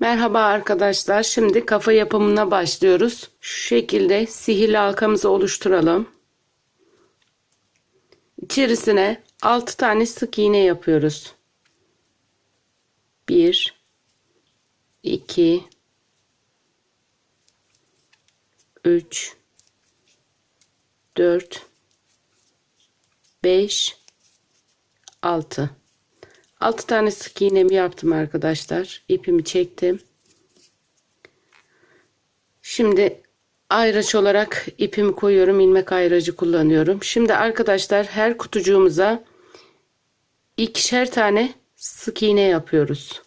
Merhaba arkadaşlar. Şimdi kafa yapımına başlıyoruz. Şu şekilde sihirli halkamızı oluşturalım. İçerisine 6 tane sık iğne yapıyoruz. 1 2 3 4 5 6 6 tane sık iğnemi yaptım arkadaşlar. İpimi çektim. Şimdi ayraç olarak ipimi koyuyorum. ilmek ayracı kullanıyorum. Şimdi arkadaşlar her kutucuğumuza ikişer tane sık iğne yapıyoruz.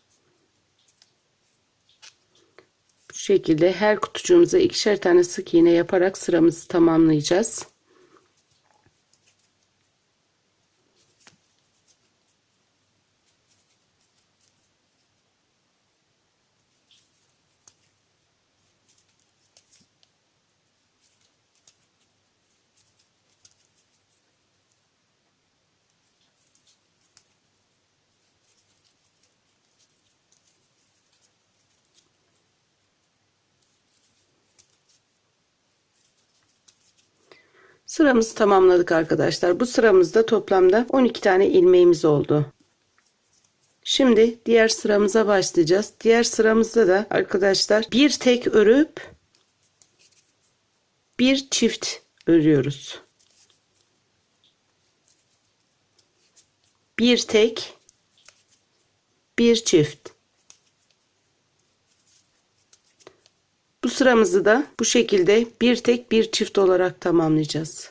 Bu şekilde her kutucuğumuza ikişer tane sık iğne yaparak sıramızı tamamlayacağız. Sıramızı tamamladık arkadaşlar. Bu sıramızda toplamda 12 tane ilmeğimiz oldu. Şimdi diğer sıramıza başlayacağız. Diğer sıramızda da arkadaşlar bir tek örüp bir çift örüyoruz. Bir tek bir çift. Bu sıramızı da bu şekilde bir tek bir çift olarak tamamlayacağız.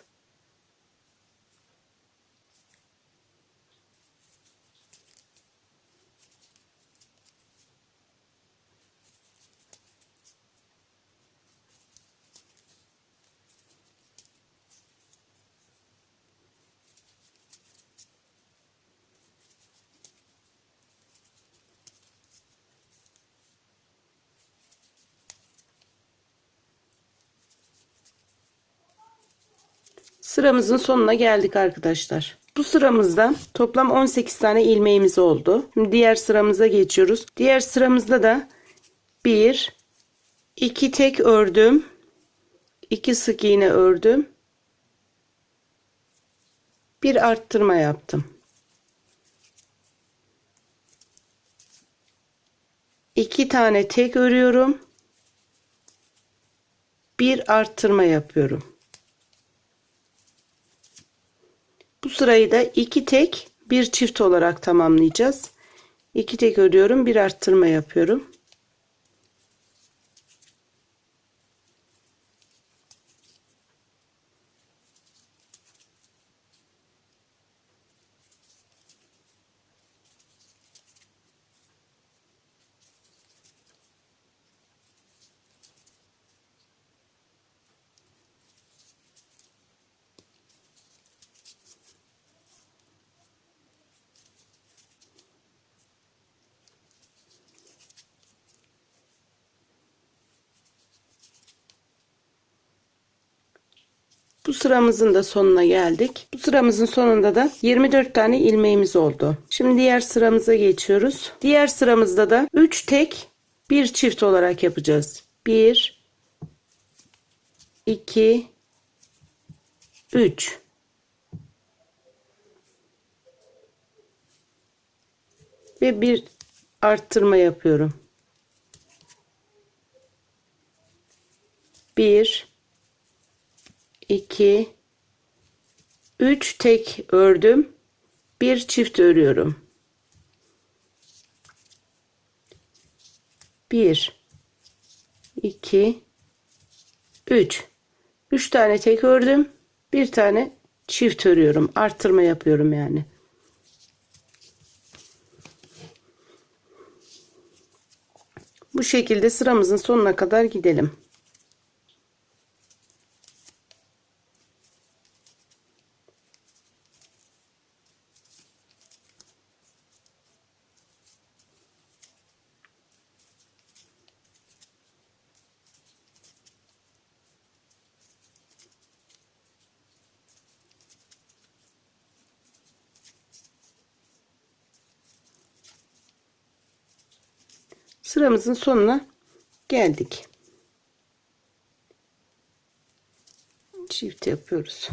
Sıramızın sonuna geldik arkadaşlar. Bu sıramızda toplam 18 tane ilmeğimiz oldu. Şimdi diğer sıramıza geçiyoruz. Diğer sıramızda da 1 2 tek ördüm. 2 sık iğne ördüm. Bir arttırma yaptım. 2 tane tek örüyorum. Bir arttırma yapıyorum. Bu sırayı da iki tek bir çift olarak tamamlayacağız. İki tek örüyorum bir arttırma yapıyorum. Bu sıramızın da sonuna geldik. Bu sıramızın sonunda da 24 tane ilmeğimiz oldu. Şimdi diğer sıramıza geçiyoruz. Diğer sıramızda da 3 tek bir çift olarak yapacağız. 1 2 3 ve bir arttırma yapıyorum. 1 2 3 tek ördüm. Bir çift örüyorum. 1 2 3 3 tane tek ördüm. Bir tane çift örüyorum. Arttırma yapıyorum yani. Bu şekilde sıramızın sonuna kadar gidelim. Sıramızın sonuna geldik. Çift yapıyoruz.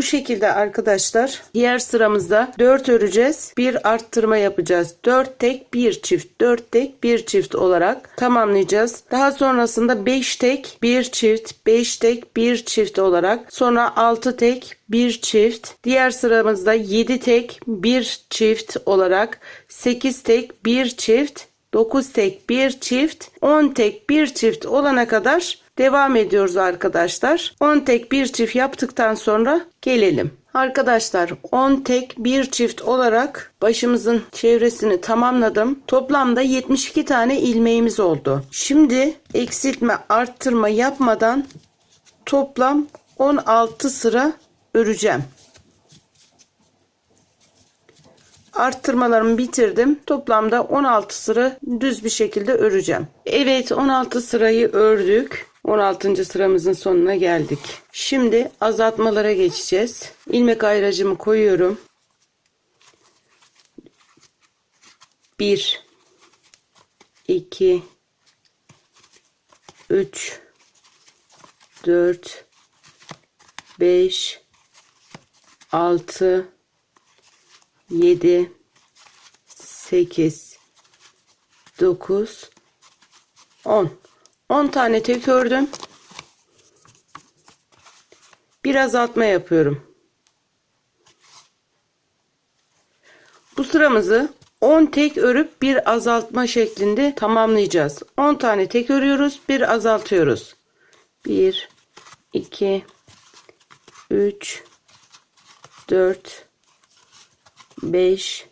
Bu şekilde arkadaşlar diğer sıramızda 4 öreceğiz. Bir arttırma yapacağız. 4 tek 1 çift 4 tek 1 çift olarak tamamlayacağız. Daha sonrasında 5 tek 1 çift 5 tek 1 çift olarak sonra 6 tek 1 çift diğer sıramızda 7 tek 1 çift olarak 8 tek 1 çift 9 tek 1 çift 10 tek 1 çift olana kadar devam ediyoruz arkadaşlar. 10 tek 1 çift yaptıktan sonra gelelim. Arkadaşlar 10 tek 1 çift olarak başımızın çevresini tamamladım. Toplamda 72 tane ilmeğimiz oldu. Şimdi eksiltme arttırma yapmadan toplam 16 sıra öreceğim. arttırmalarımı bitirdim. Toplamda 16 sıra düz bir şekilde öreceğim. Evet 16 sırayı ördük. 16. sıramızın sonuna geldik. Şimdi azaltmalara geçeceğiz. İlmek ayracımı koyuyorum. 1 2 3 4 5 6 7 8 9 10 10 tane tek ördüm. Bir azaltma yapıyorum. Bu sıramızı 10 tek örüp bir azaltma şeklinde tamamlayacağız. 10 tane tek örüyoruz, bir azaltıyoruz. 1 2 3 4 5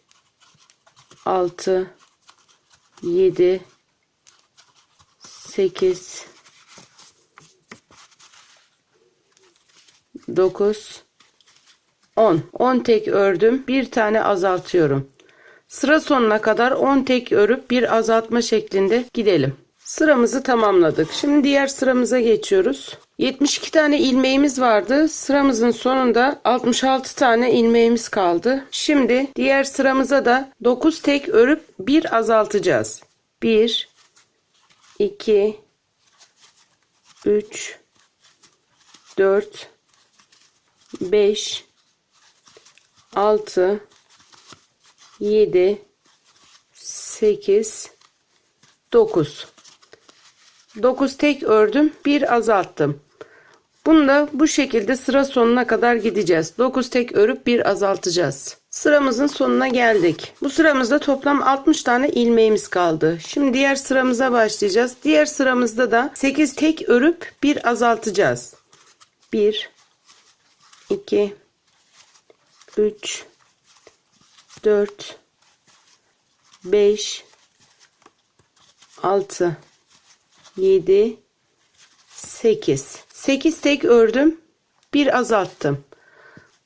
6 7 8 9 10 10 tek ördüm bir tane azaltıyorum sıra sonuna kadar 10 tek örüp bir azaltma şeklinde gidelim sıramızı tamamladık şimdi diğer sıramıza geçiyoruz 72 tane ilmeğimiz vardı. Sıramızın sonunda 66 tane ilmeğimiz kaldı. Şimdi diğer sıramıza da 9 tek örüp bir azaltacağız. 1 2 3 4 5 6 7 8 9 9 tek ördüm bir azalttım bunu da bu şekilde sıra sonuna kadar gideceğiz. 9 tek örüp bir azaltacağız. Sıramızın sonuna geldik. Bu sıramızda toplam 60 tane ilmeğimiz kaldı. Şimdi diğer sıramıza başlayacağız. Diğer sıramızda da 8 tek örüp bir azaltacağız. 1 2 3 4 5 6 7 8 8 tek ördüm. Bir azalttım.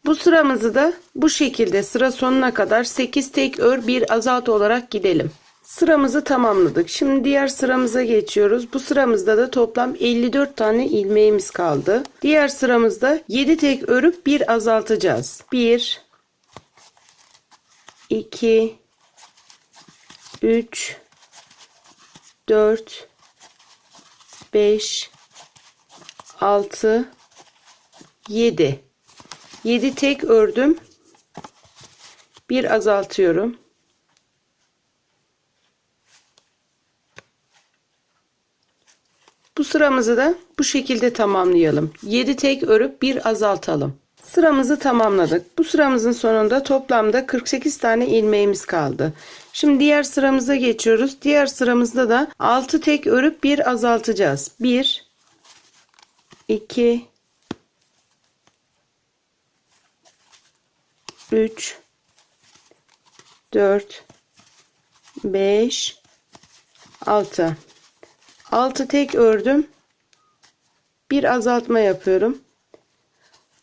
Bu sıramızı da bu şekilde sıra sonuna kadar 8 tek ör bir azalt olarak gidelim. Sıramızı tamamladık. Şimdi diğer sıramıza geçiyoruz. Bu sıramızda da toplam 54 tane ilmeğimiz kaldı. Diğer sıramızda 7 tek örüp bir azaltacağız. 1 2 3 4 5 6 7 7 tek ördüm. Bir azaltıyorum. Bu sıramızı da bu şekilde tamamlayalım. 7 tek örüp bir azaltalım. Sıramızı tamamladık. Bu sıramızın sonunda toplamda 48 tane ilmeğimiz kaldı. Şimdi diğer sıramıza geçiyoruz. Diğer sıramızda da 6 tek örüp bir azaltacağız. 1 2 3 4 5 6 6 tek ördüm. Bir azaltma yapıyorum.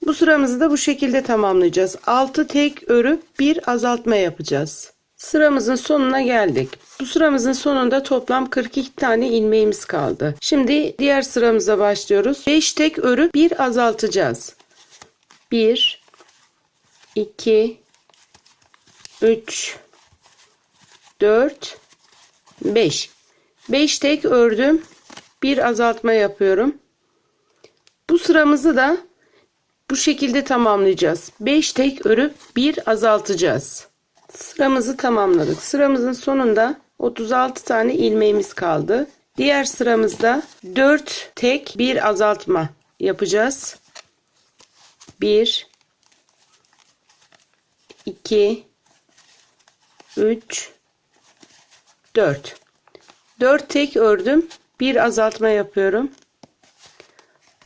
Bu sıramızı da bu şekilde tamamlayacağız. 6 tek örüp bir azaltma yapacağız Sıramızın sonuna geldik. Bu sıramızın sonunda toplam 42 tane ilmeğimiz kaldı. Şimdi diğer sıramıza başlıyoruz. 5 tek örüp bir azaltacağız. 1 2 3 4 5. 5 tek ördüm. Bir azaltma yapıyorum. Bu sıramızı da bu şekilde tamamlayacağız. 5 tek örüp bir azaltacağız. Sıramızı tamamladık. Sıramızın sonunda 36 tane ilmeğimiz kaldı. Diğer sıramızda 4 tek bir azaltma yapacağız. 1 2 3 4 4 tek ördüm. Bir azaltma yapıyorum.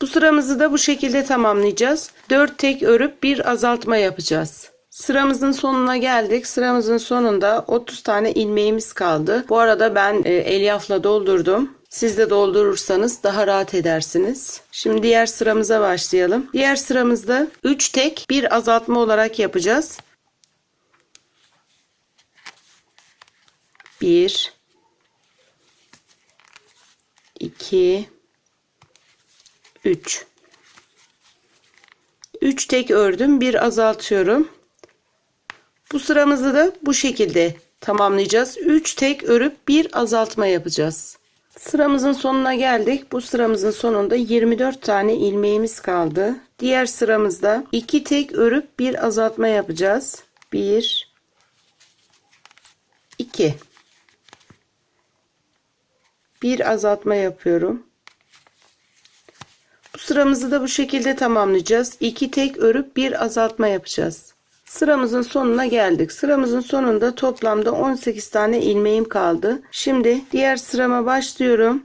Bu sıramızı da bu şekilde tamamlayacağız. 4 tek örüp bir azaltma yapacağız. Sıramızın sonuna geldik. Sıramızın sonunda 30 tane ilmeğimiz kaldı. Bu arada ben e, elyafla doldurdum. Siz de doldurursanız daha rahat edersiniz. Şimdi diğer sıramıza başlayalım. Diğer sıramızda 3 tek bir azaltma olarak yapacağız. 1 2 3 3 tek ördüm bir azaltıyorum bu sıramızı da bu şekilde tamamlayacağız. 3 tek örüp bir azaltma yapacağız. Sıramızın sonuna geldik. Bu sıramızın sonunda 24 tane ilmeğimiz kaldı. Diğer sıramızda 2 tek örüp bir azaltma yapacağız. 1 2 bir azaltma yapıyorum. Bu sıramızı da bu şekilde tamamlayacağız. 2 tek örüp bir azaltma yapacağız. Sıramızın sonuna geldik. Sıramızın sonunda toplamda 18 tane ilmeğim kaldı. Şimdi diğer sırama başlıyorum.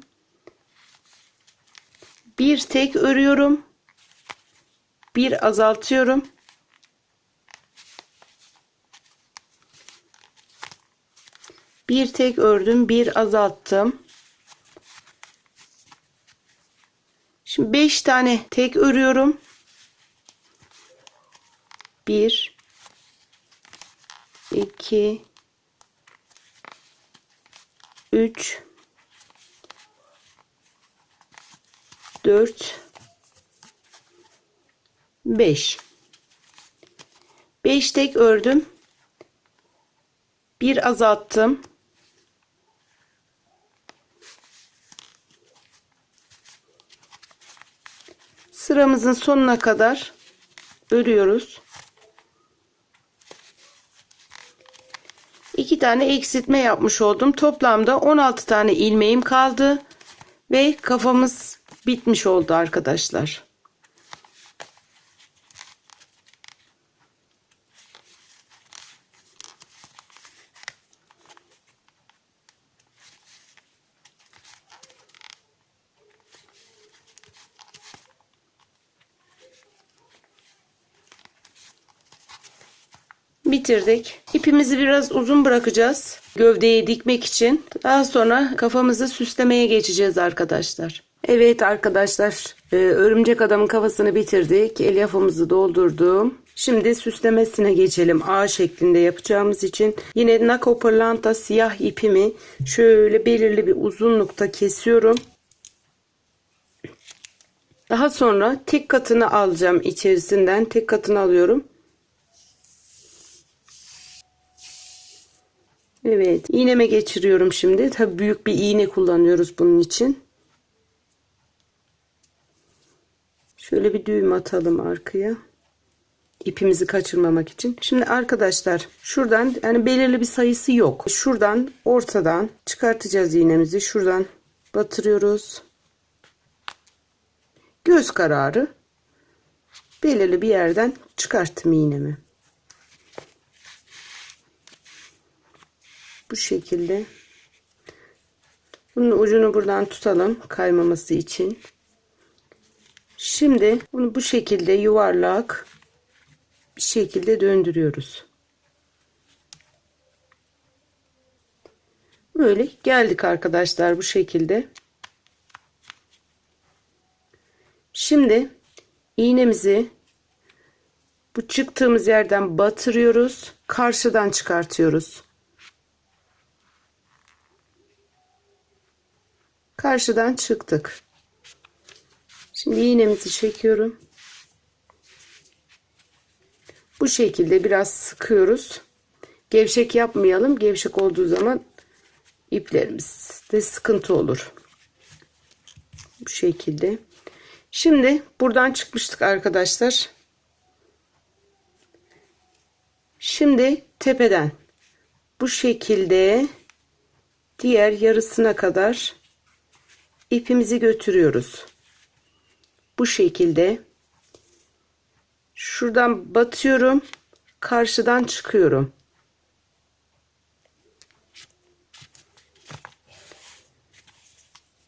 Bir tek örüyorum. Bir azaltıyorum. Bir tek ördüm, bir azalttım. Şimdi 5 tane tek örüyorum. 1 2 3 4 5 5 tek ördüm. Bir azalttım. sıramızın sonuna kadar örüyoruz. İki tane eksiltme yapmış oldum. Toplamda 16 tane ilmeğim kaldı ve kafamız bitmiş oldu arkadaşlar. Bitirdik. İpimizi biraz uzun bırakacağız. Gövdeyi dikmek için. Daha sonra kafamızı süslemeye geçeceğiz arkadaşlar. Evet arkadaşlar e, örümcek adamın kafasını bitirdik. Elyafımızı doldurdum. Şimdi süslemesine geçelim. A şeklinde yapacağımız için yine Nako Pırlanta siyah ipimi şöyle belirli bir uzunlukta kesiyorum. Daha sonra tek katını alacağım içerisinden. Tek katını alıyorum. Evet iğneme geçiriyorum şimdi. Tabi büyük bir iğne kullanıyoruz bunun için. Şöyle bir düğüm atalım arkaya. İpimizi kaçırmamak için. Şimdi arkadaşlar şuradan yani belirli bir sayısı yok. Şuradan ortadan çıkartacağız iğnemizi. Şuradan batırıyoruz. Göz kararı belirli bir yerden çıkarttım iğnemi. Bu şekilde. Bunun ucunu buradan tutalım kaymaması için. Şimdi bunu bu şekilde yuvarlak bir şekilde döndürüyoruz. Böyle geldik arkadaşlar bu şekilde. Şimdi iğnemizi bu çıktığımız yerden batırıyoruz karşıdan çıkartıyoruz karşıdan çıktık. Şimdi iğnemizi çekiyorum. Bu şekilde biraz sıkıyoruz. Gevşek yapmayalım. Gevşek olduğu zaman iplerimizde sıkıntı olur. Bu şekilde. Şimdi buradan çıkmıştık arkadaşlar. Şimdi tepeden bu şekilde diğer yarısına kadar ipimizi götürüyoruz. Bu şekilde şuradan batıyorum karşıdan çıkıyorum.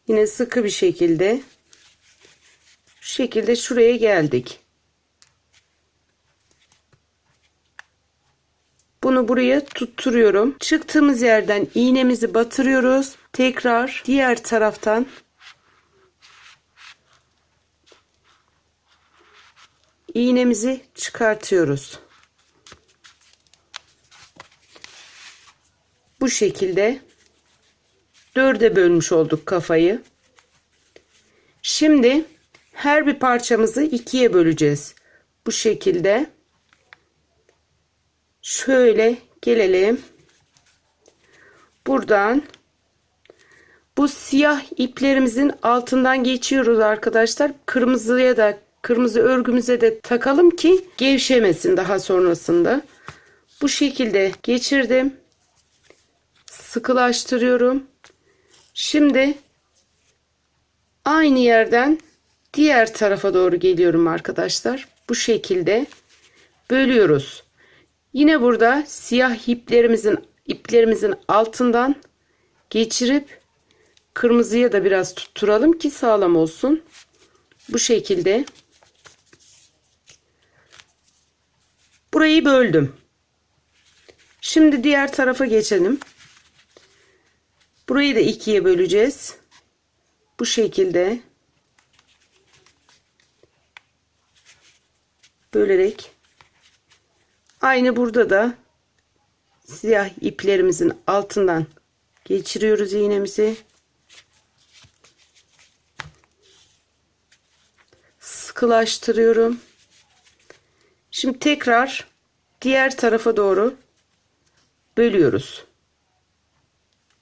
Yine sıkı bir şekilde şu şekilde şuraya geldik. Bunu buraya tutturuyorum. Çıktığımız yerden iğnemizi batırıyoruz. Tekrar diğer taraftan iğnemizi çıkartıyoruz. Bu şekilde dörde bölmüş olduk kafayı. Şimdi her bir parçamızı ikiye böleceğiz. Bu şekilde şöyle gelelim. Buradan bu siyah iplerimizin altından geçiyoruz arkadaşlar. Kırmızıya da kırmızı örgümüze de takalım ki gevşemesin daha sonrasında. Bu şekilde geçirdim. Sıkılaştırıyorum. Şimdi aynı yerden diğer tarafa doğru geliyorum arkadaşlar. Bu şekilde bölüyoruz. Yine burada siyah iplerimizin iplerimizin altından geçirip kırmızıya da biraz tutturalım ki sağlam olsun. Bu şekilde burayı böldüm. Şimdi diğer tarafa geçelim. Burayı da ikiye böleceğiz. Bu şekilde bölerek aynı burada da siyah iplerimizin altından geçiriyoruz iğnemizi. Sıkılaştırıyorum. Şimdi tekrar diğer tarafa doğru bölüyoruz.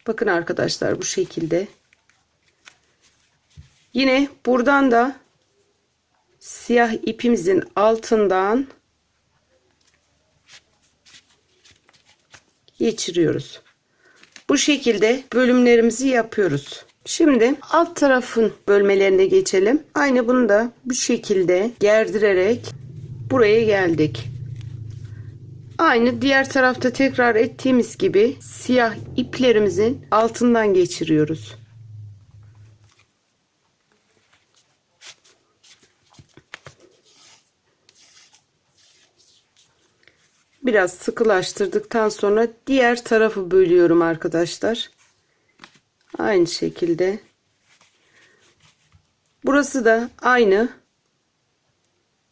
Bakın arkadaşlar bu şekilde. Yine buradan da siyah ipimizin altından geçiriyoruz. Bu şekilde bölümlerimizi yapıyoruz. Şimdi alt tarafın bölmelerine geçelim. Aynı bunu da bu şekilde gerdirerek buraya geldik. Aynı diğer tarafta tekrar ettiğimiz gibi siyah iplerimizin altından geçiriyoruz. Biraz sıkılaştırdıktan sonra diğer tarafı bölüyorum arkadaşlar. Aynı şekilde. Burası da aynı.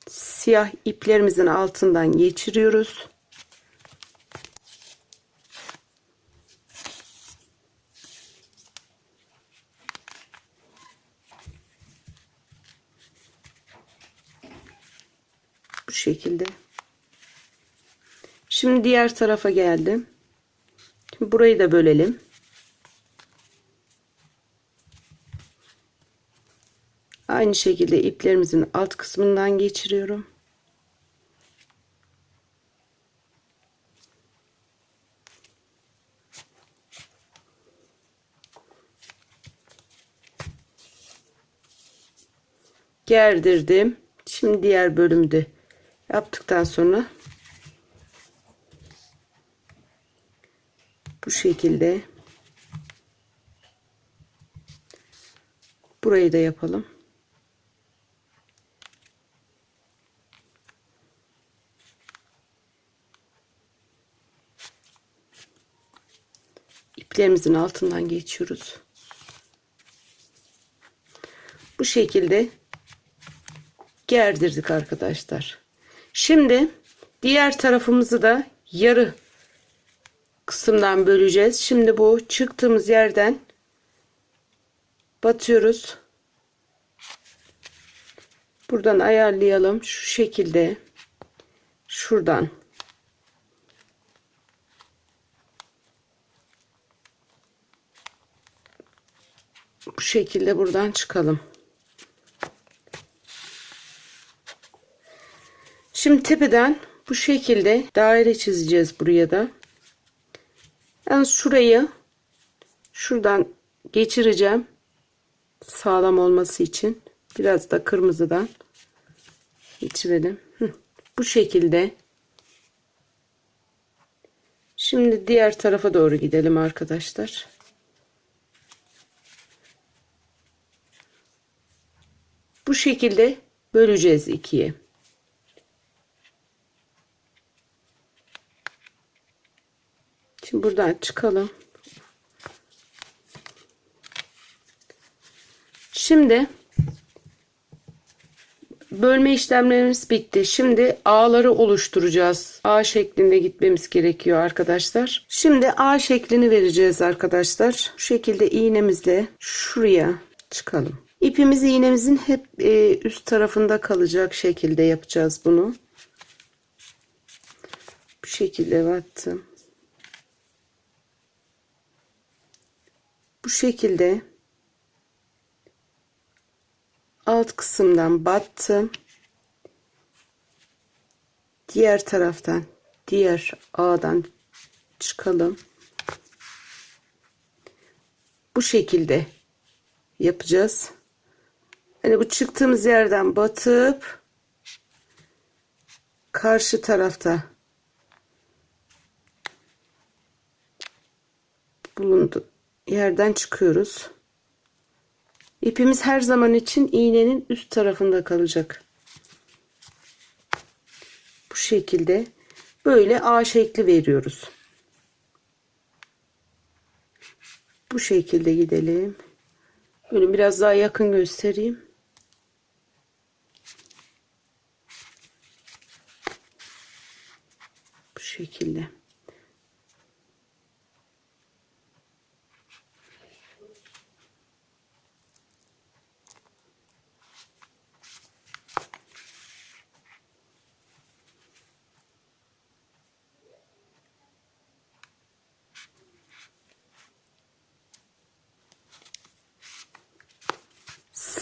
Siyah iplerimizin altından geçiriyoruz. Bu şekilde. Şimdi diğer tarafa geldim. Şimdi burayı da bölelim. Aynı şekilde iplerimizin alt kısmından geçiriyorum. Gerdirdim. Şimdi diğer bölümde yaptıktan sonra bu şekilde burayı da yapalım. İplerimizin altından geçiyoruz. Bu şekilde gerdirdik arkadaşlar. Şimdi diğer tarafımızı da yarı kısımdan böleceğiz. Şimdi bu çıktığımız yerden batıyoruz. Buradan ayarlayalım. Şu şekilde şuradan Bu şekilde buradan çıkalım. Şimdi tepeden bu şekilde daire çizeceğiz buraya da. Yalnız şurayı şuradan geçireceğim. Sağlam olması için. Biraz da kırmızıdan geçirelim. Bu şekilde. Şimdi diğer tarafa doğru gidelim arkadaşlar. Bu şekilde böleceğiz ikiye. Şimdi buradan çıkalım. Şimdi bölme işlemlerimiz bitti. Şimdi ağları oluşturacağız. A şeklinde gitmemiz gerekiyor arkadaşlar. Şimdi A şeklini vereceğiz arkadaşlar. Şu şekilde iğnemizle şuraya çıkalım. İpimiz iğnemizin hep e, üst tarafında kalacak şekilde yapacağız bunu. Bu şekilde battım. Bu şekilde alt kısımdan battım. Diğer taraftan diğer ağdan çıkalım. Bu şekilde yapacağız. Hani bu çıktığımız yerden batıp karşı tarafta bulundu yerden çıkıyoruz. İpimiz her zaman için iğnenin üst tarafında kalacak. Bu şekilde böyle A şekli veriyoruz. Bu şekilde gidelim. Böyle biraz daha yakın göstereyim. Bu şekilde.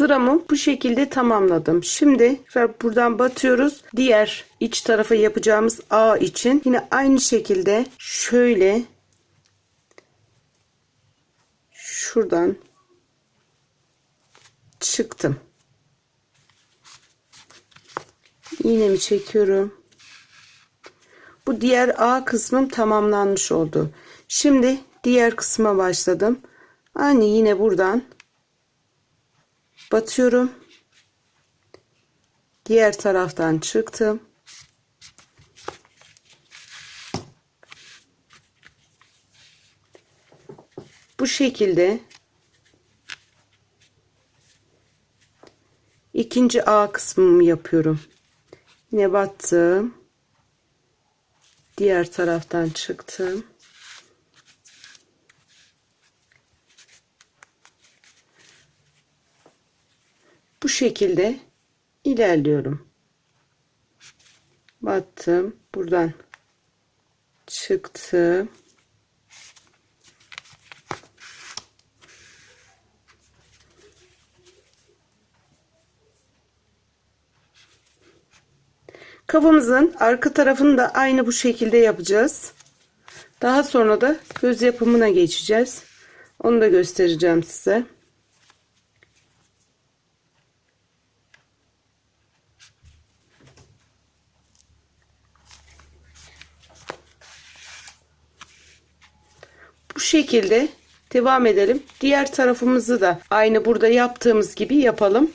Sıramı bu şekilde tamamladım. Şimdi buradan batıyoruz. Diğer iç tarafa yapacağımız A için yine aynı şekilde şöyle şuradan çıktım. İğnemi çekiyorum. Bu diğer A kısmım tamamlanmış oldu. Şimdi diğer kısma başladım. Aynı yine buradan batıyorum. Diğer taraftan çıktım. Bu şekilde ikinci A kısmımı yapıyorum. Yine battım. Diğer taraftan çıktım. Bu şekilde ilerliyorum. Battım. Buradan çıktım. Kafamızın arka tarafını da aynı bu şekilde yapacağız. Daha sonra da göz yapımına geçeceğiz. Onu da göstereceğim size. Bu şekilde devam edelim. Diğer tarafımızı da aynı burada yaptığımız gibi yapalım.